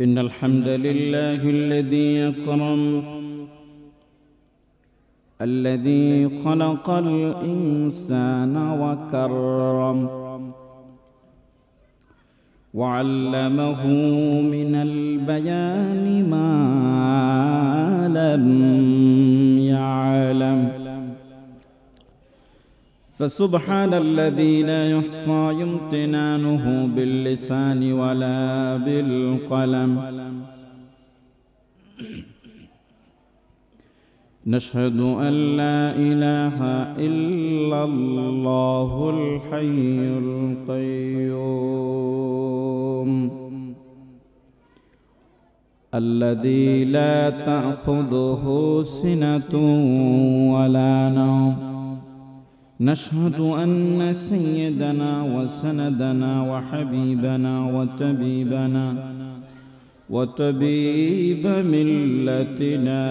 إن الحمد لله الذي أكرم الذي خلق الإنسان وكرم وعلمه من البيان ما لم يعلم. فسبحان الذي لا يحصى امتنانه باللسان ولا بالقلم. نشهد أن لا إله إلا الله الحي القيوم. الذي لا تأخذه سنة ولا نوم. نشهد أن سيدنا وسندنا وحبيبنا وطبيبنا وطبيب ملتنا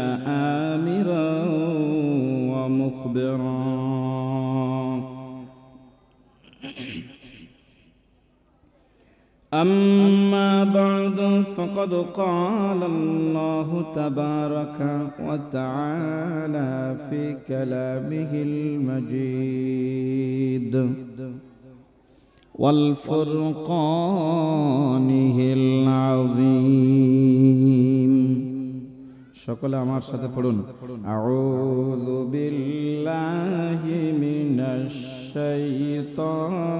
آمرا ومخبرا. أما بعد فقد قال الله تبارك وتعالى في كلامه المجيد والفرقانه العظيم সকলে আমার সাথে পড়ুন আউযু বিল্লাহি মিনাশ শাইতানির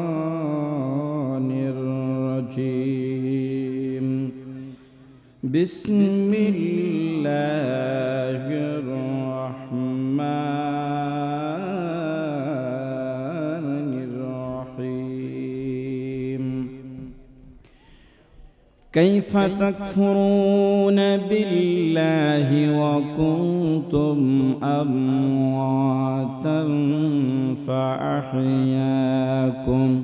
الرجيم. بسم الله الرحمن الرحيم. كيف تكفرون بالله وكنتم أمواتا فأحياكم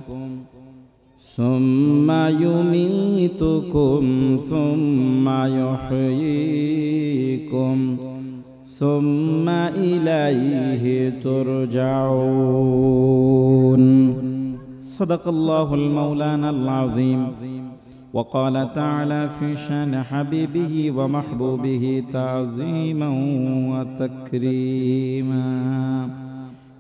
ثم يميتكم ثم يحييكم ثم إليه ترجعون. صدق الله المولانا العظيم. وقال تعالى في شأن حبيبه ومحبوبه تعظيما وتكريما.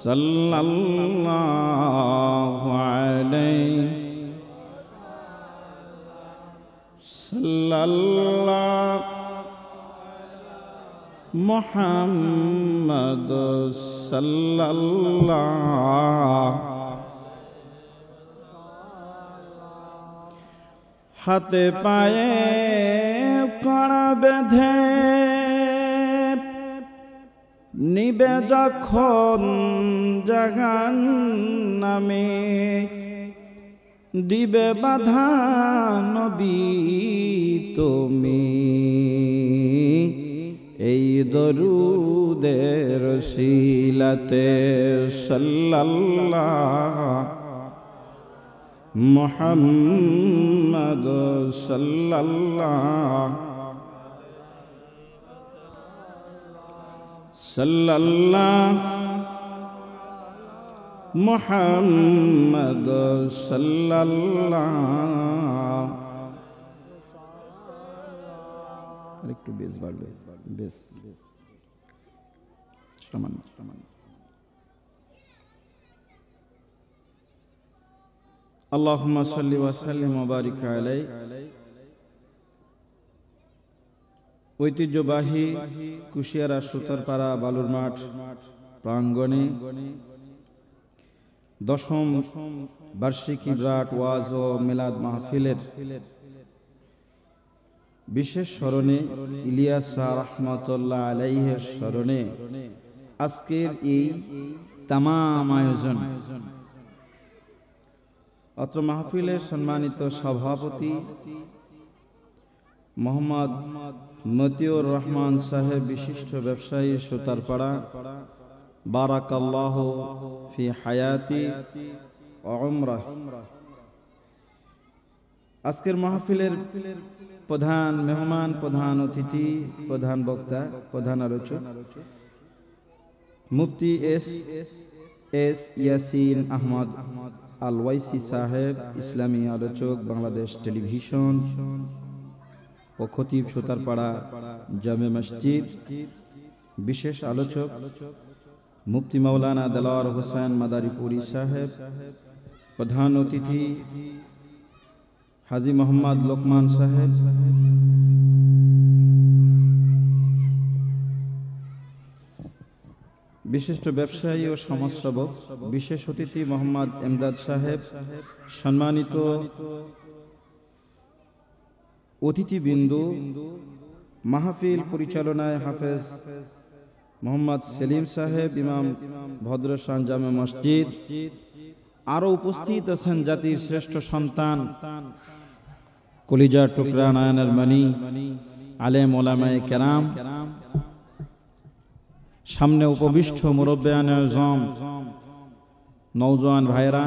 صلى الله عليه صلى الله محمد صلى الله হাতে পায়ে কড়া বেঁধে নিবে যখন জাগান নামে দিবে বাধা নবী তুমি। এই দরুদের শিলাতে সাল্লাল্লাহ মোহাম্মদ সাল্লাল্লাহ সাল্লাল্লাহ মোহাম্মদ সাল্লাল্লাহ একটু বেশ বাড়বে বেশ সামান্য সামান্য اللهم صل وسلم وبارك عليه ঐতিহ্যবাহী কুশিয়ারা সুতারপাড়া বালুর মাঠ, প্রাঙ্গণে দশম বার্ষিকী ব্রাট ওয়াজ ও মিলাদ মাহফিলের বিশেষ স্মরণে ইলিয়াস রহমতুল্লাহ আলাইহের স্মরণে আজকের এই তামাম আয়োজন। অত্র মাহফিলের সম্মানিত সভাপতি মোহাম্মদ মতিউর রহমান সাহেব বিশিষ্ট ব্যবসায়ী সুতারপাড়া। বারাকাল্লাহ ফি হায়াতি অমরাহ আজকের মাহফিলের প্রধান মেহমান, প্রধান অতিথি, প্রধান বক্তা, প্রধান আলোচক মুফতি এস এস ইয়াসিন আহমদ আল ওয়াইসি সাহেব, ইসলামী আলোচক, বাংলাদেশ টেলিভিশন। ও খতিব সুতারপাড়া জামে মসজিদ। বিশেষ আলোচক মুফতি মাওলানা দেলাওয়ার হোসেন মাদারীপুরি সাহেব। প্রধান অতিথি হাজি মোহাম্মদ লোকমান সাহেব। বিশিষ্ট ব্যবসায়ী ও সমাজসেবক, বিশেষ অতিথি মোহাম্মদ এমদাদ সাহেব। সম্মানিত অতিথিবৃন্দু, মাহফিল পরিচালনায় হাফেজ মোহাম্মদ সেলিম সাহেব, ইমাম ভদ্রসান জামে মসজিদ আরও উপস্থিত আছেন জাতির শ্রেষ্ঠ সন্তান, কলিজার টুকরা নায়নের মানি আলেম ওলামায়ে কেরাম, সামনে উপবিষ্ট মুরব্বায়ানের জম নৌজওয়ান ভাইরা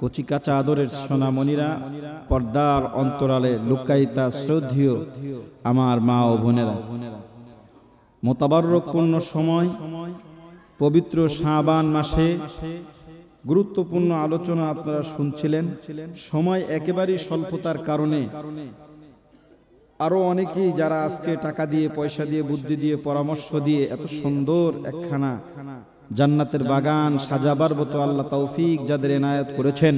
কচি কাঁচা আদরের সোনামণিরা পর্দার অন্তরালে লুকাইতা শ্রদ্ধীয় আমার মা ও বোনেরা। মোতাবারকপূর্ণ সময়, পবিত্র শাবান মাসে গুরুত্বপূর্ণ আলোচনা আপনারা শুনছিলেন। সময় একেবারেই স্বল্পতার কারণে আরও অনেকেই যারা আজকে টাকা দিয়ে, পয়সা দিয়ে, বুদ্ধি দিয়ে, পরামর্শ দিয়ে এত সুন্দর একখানা জান্নাতের বাগান সাজাবার মতো আল্লাহ তৌফিক যাদের এনায়ত করেছেন,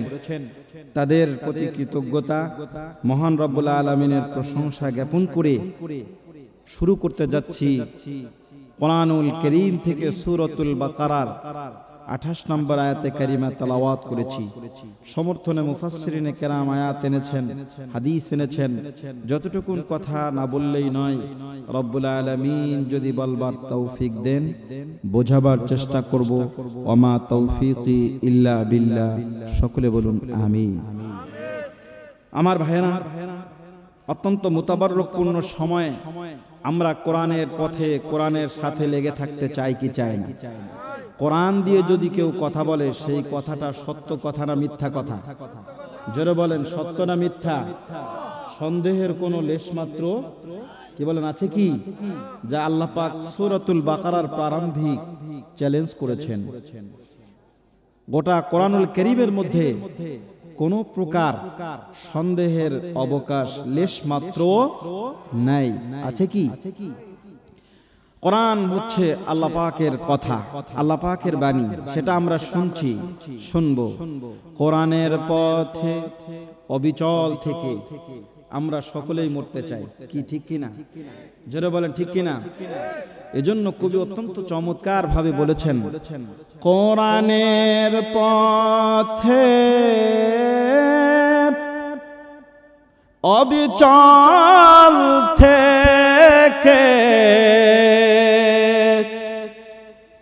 তাদের প্রতি কৃতজ্ঞতা, মহান রব্বুল আলমিনের প্রশংসা জ্ঞাপন করে শুরু করতে যাচ্ছি কোরআনুল করিম থেকে সুরতুল বাকারার। আঠাশ নম্বর আয়াতে কারিমা তালাওয়াত করেছি। সমর্থনে মুফাসসিরিনে কেরাম আয়াত এনেছেন, হাদিস এনেছেন। যতটুকুন কথা না বললেই নয়, রব্বুল আলামিন যদি বলবার তৌফিক দেন, বোঝাবার চেষ্টা করব, ওমা তৌফিকি ইল্লা বিল্লা সকলে বলুন আমি আমার ভাইয়েরা, অত্যন্ত মোতাবারকপূর্ণ সময়ে আমরা কোরআনের পথে, কোরআনের সাথে লেগে থাকতে চাই কি চাই না? কোরআন দিয়ে যদি কেউ কথা বলে, সেই কথাটা সত্য কথা না মিথ্যা কথা? জোরে বলেন, সত্য না মিথ্যা? সন্দেহের কোনো লেশমাত্র কি বলেন, আছে কি? যা আল্লাহ পাক সূরাতুল বাকারার প্রারম্ভিক চ্যালেঞ্জ করেছেন। গোটা কোরআনুল করিমের মধ্যে কোন প্রকার সন্দেহের অবকাশ, লেশ মাত্র নাই। আছে কি? কোরআন হচ্ছে আল্লাহ পাকের কথা, আল্লাহ পাকের বাণী, সেটা আমরা শুনছি, শুনব। কোরআনের পথে, অবিচল থেকে আমরা সকলেই মরতে চাই। কি ঠিক কিনা জোরে বলেন, ঠিক কিনা এজন্য কবি অত্যন্ত চমৎকার ভাবে বলেছেন, কোরআনের পথে অবিচল থেকে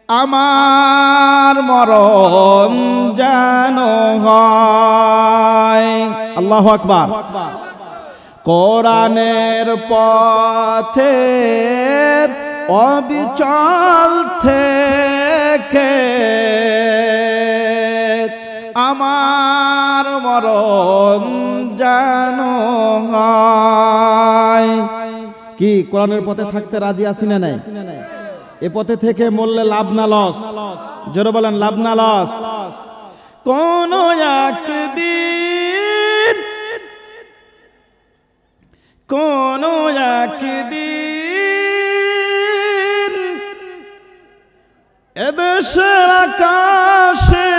আমার মরণ যেন হয়। আল্লাহ আকবার। কোরআনের পথে অবিচল থেকে আমার মরণ যেন হয়। কি, কোরআনের পথে থাকতে রাজি আছি না নাই? এ পথে থেকে মরলে লাভ না লস। জোরে বলেন, লাভ না লস। কোন একদিন কোন একদিন এদেশের আকাশে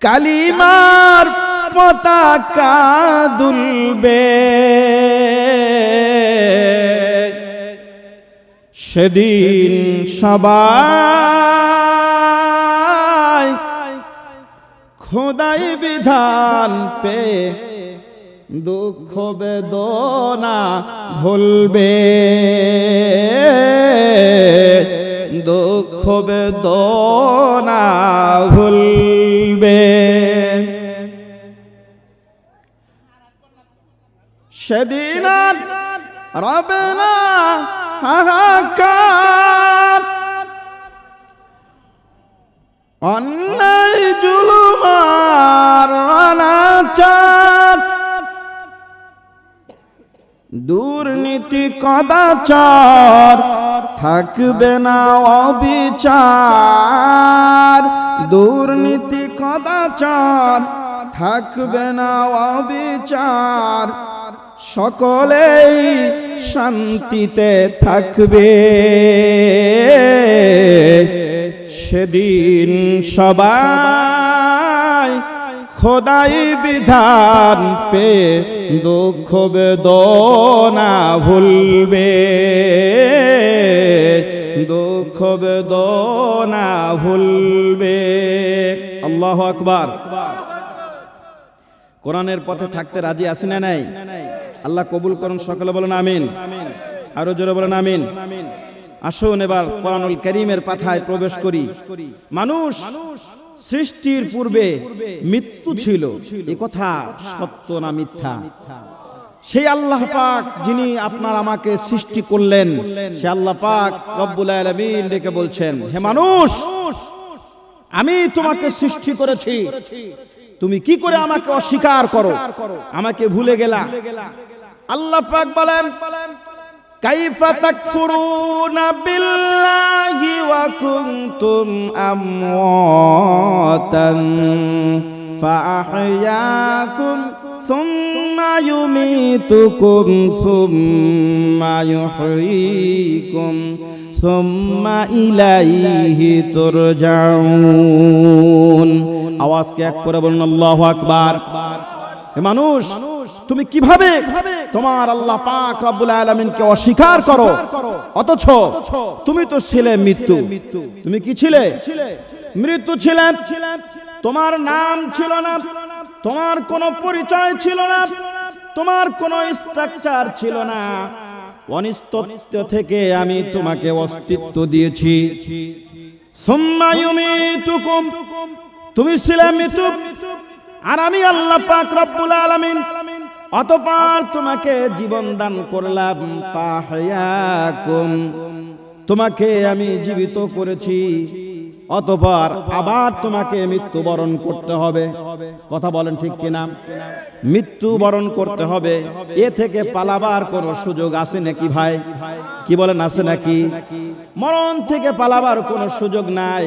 কালিমার পতাকা দুলবে। সেদিন সবাই খোদাই বিধান পে দুঃখ বেদনা ভুলবে। দুঃখ বেদনা ভুলবে। সেদিন রবে না। অন্যায় জুলুমার অনাচার। দুর্নীতি, কদাচার থাকবে না অবিচার। দুর্নীতি, কদাচার থাকবে না অবিচার। সকলেই শান্তিতে থাকবে। সেদিন সবাই খোদাই বিধান পে দুঃখ বেদনা ভুলবে। দুঃখ বেদনা ভুলবে। আল্লাহ আকবার। কোরআনের পথে থাকতে রাজি আছি না নাই? আল্লাহ কবুল করুন, সকলে বলেন আমিন। আরও জোরে বলেন আমিন। আসুন এবার কোরআনুল করিমের পাথায় প্রবেশ করি। মানুষ সৃষ্টির পূর্বে মৃত্যু ছিল। এ কথা সত্য না মিথ্যা? সেই আল্লাহ পাক যিনি আপনার আমাকে সৃষ্টি করলেন, সে আল্লাহ পাক রব্বুল আলামিন ডেকে বলছেন, হে মানুষ, আমি তোমাকে সৃষ্টি করেছি। তুমি কি করে আমাকে অস্বীকার করো? আমাকে ভুলে গেলা। আল্লাহ পাক বলেন, কাইফা তাকফুরুনা বিল্লাহি ওয়া কুনতুম আমওয়াতান ফাআহইয়াকুম সুম্মা ইউমীতুকুম সুম্মা ইউহয়ীকুম সুম্মা ইলাইহি তুরজাউন। আওয়াজকে এক করে বলুন, আল্লাহু আকবার। মানুষ, তুমি কীভাবে তোমার আল্লাহ পাক রব্বুল আলামিনকে অস্বীকার করো। অথচ তুমি তো ছিলে মৃত্যু। তুমি কি ছিলে? মৃত্যু ছিলে। তোমার নাম ছিল না। তোমার কোনো পরিচয় ছিল না। তোমার কোনো স্ট্রাকচার ছিল না। অনিস্তত্ব থেকে আমি তোমাকে অস্তিত্ব দিয়েছি। তুমি ছিলে মৃত্যু। আর আমি আল্লাহ পাক রব্বুল আলামিন অতঃপর তোমাকে জীবন দান করলাম তোমাকে আমি জীবিত করেছি। অতঃপর আবার তোমাকে মৃত্যুবরণ করতে হবে। কথা বলেন ঠিক কিনা? মৃত্যুবরণ করতে হবে। এ থেকে পালাবার কোনো সুযোগ আছে নাকি ভাই? কি বলেন, আছে নাকি? মরণ থেকে পালাবার কোনো সুযোগ নাই।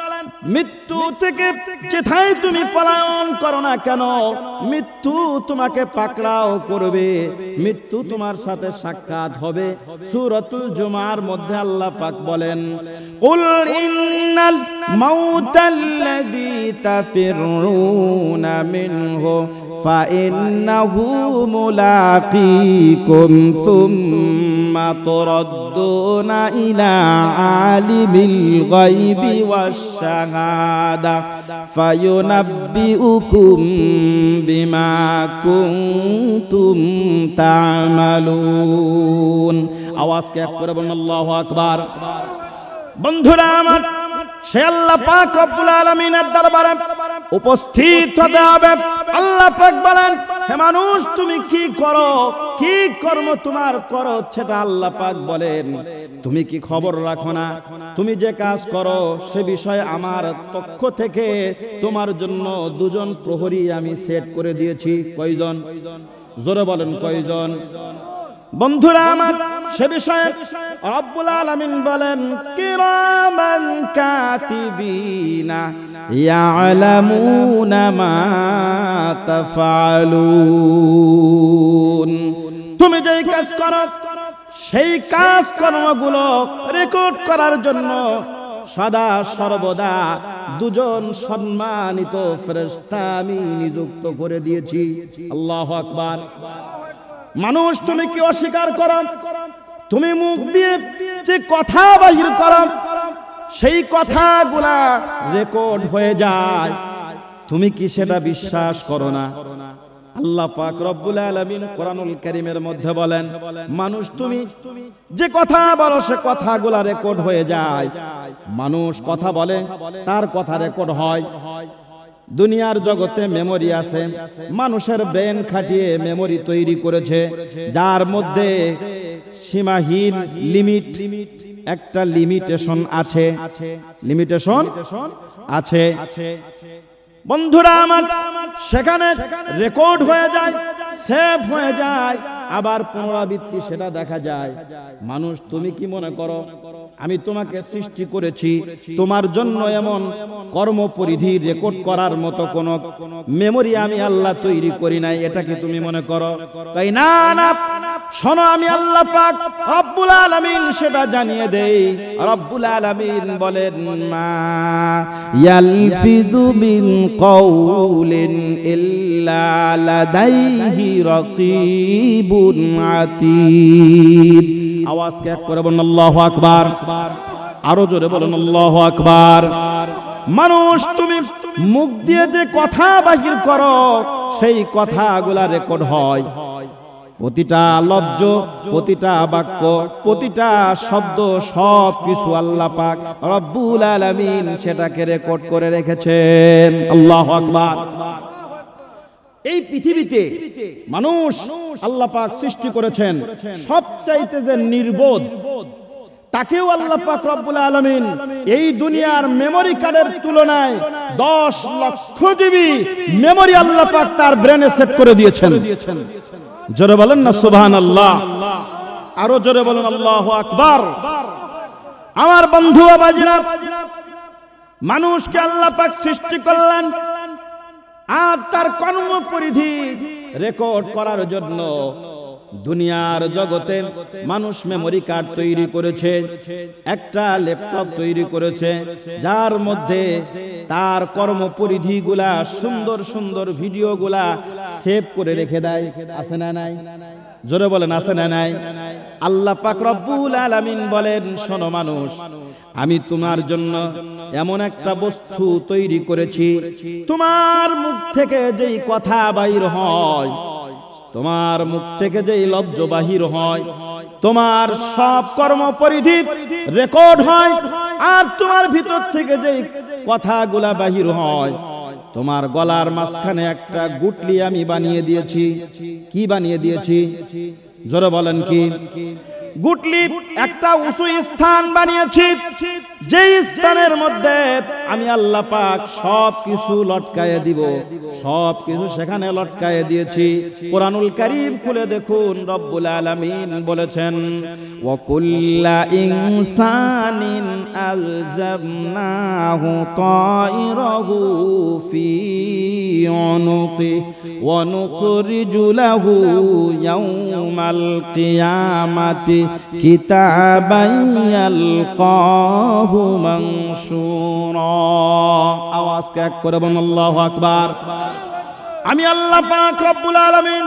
মৃত্যু থেকে যেথায় তুমি পলায়ন করো না কেন? মৃত্যু তোমাকে পাকড়াও করবে। মৃত্যু তোমার সাথে সাক্ষাৎ হবে। সুরতুল জুমার মধ্যে আল্লাহ পাক বলেন, কুল ইন্নাল মাউতাল্লাযী তাফিরুনা মিনহু মুলাকিকুম ثم تردون إلى عالم الغيب والشهادة فينبئكم بما كنتم تعملون আওয়াজ কে করে বলুন আল্লাহু আকবার বন্ধুরা আমার সে আল্লাহ পাক দরবারে উপস্থিত হতে হবে। মানুষ, তুমি কি করো? কি তোমার করো? সেটা বলেন, তুমি কি খবর রাখো না? তুমি যে কাজ করো, সে বিষয়ে আমার পক্ষ থেকে তোমার জন্য দুজন প্রহরী আমি সেট করে দিয়েছি। কয়জন? জোরে বলেন, কয়জন? বন্ধুরা আমার, সে বিষয়ে রব্বুল আলামিন বলেন, কিরামান কাতিবিনা ইয়ালামুনা মা তাফআলুন তুমি যেই কাজ করো, সেই কাজ কর্মগুলো রেকর্ড করার জন্য সদা সর্বদা দুজন সম্মানিত ফেরেশতা আমি নিযুক্ত করে দিয়েছি। আল্লাহু আকবার। মানুষ, তুমি কি অস্বীকার করো? তুমি মুখ দিয়ে যে কথা বাহির করো, সেই কথাগুলা রেকর্ড হয়ে যায়। তুমি কি সেটা বিশ্বাস করো না? আল্লাহ পাক রব্বুল আলামিন কোরআনুল কারীমের মধ্যে বলেন, মানুষ, তুমি যে কথা বলো, সে কথাগুলা রেকর্ড হয়ে যায়। মানুষ কথা বলে, তার কথা রেকর্ড হয়। দুনিয়ার জগতে মেমোরি আছে। মানুষের ব্রেন খাটিয়ে মেমোরি তৈরি করেছে। যার মধ্যে সীমাহীন লিমিট একটা লিমিটেশন আছে। লিমিটেশন আছে। বন্ধুরা আমার, সেখানে রেকর্ড হয়ে যায় সেভ হয়ে যায়। আবার পুনরাবৃত্তি সেটা দেখা যায়। মানুষ, তুমি কি মনে করো? আমি তোমাকে সৃষ্টি করেছি। তোমার জন্য এমন কর্মপরিধি রেকর্ড করার মতো কোন মেমোরি আমি আল্লাহ তৈরি করি নাই। এটা কি তুমি মনে করো? তাই না না। শোনো, আমি আল্লাহ পাক রব্বুল আলামিন সেটা জানিয়ে দেই। রব্বুল আলামিন বলেন, মা ইয়ালফিযু মিন কওলিন ইল্লা লাদাইহি রাকিবুন। আতীদ আওয়াজ কে করে বলুন, আল্লাহু আকবার। আরও জোরে বলুন, আল্লাহু আকবার। মানুষ, তুমি মুখ দিয়ে যে কথা বাহির করো, সেই কথাগুলা রেকর্ড হয়। প্রতিটা লব্জ, প্রতিটা বাক্য, প্রতিটা শব্দ সব কিছু আল্লাহ পাক রব্বুল আলামিন সেটাকে রেকর্ড করে রেখেছেন। আল্লাহ আকবার। এই পৃথিবীতে মানুষ আল্লাহ পাক সৃষ্টি করেছেন সবচাইতে যে নির্বোধ তাকেও আল্লাহ পাক রব্বুল আলামিন এই দুনিয়ার মেমরি কার্ডের তুলনায় 10 লক্ষ জিবি মেমরি আল্লাহ পাক তার ব্রেনে সেট করে দিয়েছেন। জোরে বলেন না সুবহানাল্লাহ। আরও জোরে বলেন আল্লাহু আকবার। আমার বন্ধু বাবাজিরা মানুষকে আল্লাহ পাক সৃষ্টি করলেন আর তার কর্ম পরিধি রেকর্ড করার জন্য দুনিয়ার জগতে মানুষ মেমরি কার্ড তৈরি করেছে, একটা ল্যাপটপ তৈরি করেছে, যার মধ্যে তার কর্ম পরিধিগুলা সুন্দর সুন্দর ভিডিও গুলা সেভ করে রেখে দেয়, আছে না নাই? জোরে বলেন, আছে না নাই? আল্লাহ পাক রব্বুল আলামিন বলেন, শোনো মানুষ আমি তোমার জন্য এমন একটা বস্তু তৈরি করেছি। তোমার মুখ থেকে যেই কথা বাইর হয়, তোমার মুখ থেকে যেই লব্জ বাহির হয়, তোমার সব কর্ম পরিধি রেকর্ড হয় আর তোমার ভিতর থেকে যেই কথাগুলা বাহির হয়, তোমার গলার মাঝখানে একটা গুটলি আমি বানিয়ে দিয়েছি। কি বানিয়ে দিয়েছি? জোরে বলেন কি? গুটলি একটা উঁচু স্থান বানিয়েছি। যে স্থানের মধ্যে আমি আল্লাহ পাক সব কিছু লটকায়ে দিব সব কিছু সেখানে লটকায়ে দিয়েছি। কোরআনুল কারীম খুলে দেখুন, রব্বুল আলামিন বলেছেন ওয়া কুল্লা ইনসানিন আলজামনাহু তাইরাহু ফি উনুকি ওয়া নুখরিজু লাহু ইয়াউমাল কিয়ামাতি কিতাবান ইয়ালকাহু মানশুরা আওয়াজ এক করে বলুন আল্লাহু আকবার। আমি আল্লাহ পাক রব্বুল আলামিন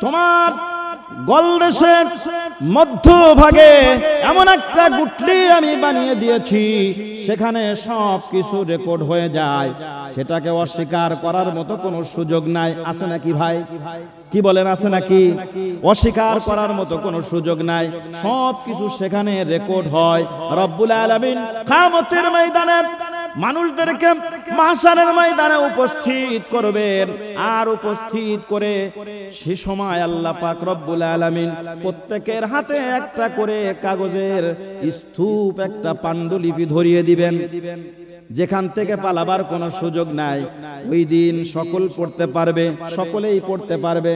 তোমার এমন একটা গুটলি আমি বানিয়ে দিয়েছি, সেখানে সব কিছু রেকর্ড হয়ে যায়। সেটাকে অস্বীকার করার মতো কোনো সুযোগ নাই। আছে নাকি ভাই? কি বলেন, আছে নাকি? অস্বীকার করার মতো কোনো সুযোগ নাই। সব কিছু সেখানে রেকর্ড হয়। রব্বুল আলামিন কিয়ামতের ময়দানে মানুষদেরকে মাসারের ময়দানে উপস্থিত করবেন। আর উপস্থিত করে সে সময় আল্লাহ পাক রব্বুল আলামিন প্রত্যেকের হাতে একটা করে কাগজের স্তূপ, একটা পাণ্ডুলিপি ধরিয়ে দিবেন। যেখান থেকে পালাবার কোনো সুযোগ নাই। ওই দিন সকল পড়তে পারবে, সকলেই পড়তে পারবে।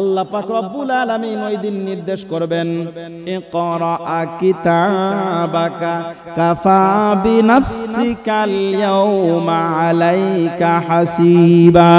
আল্লাহ পাক রব্বুল আলামিন ওই দিন নির্দেশ করবেন, ইকরা কিতাবাকা কাফা বিনাফসিকাল ইয়াউমা আলাইকা হাসিবা।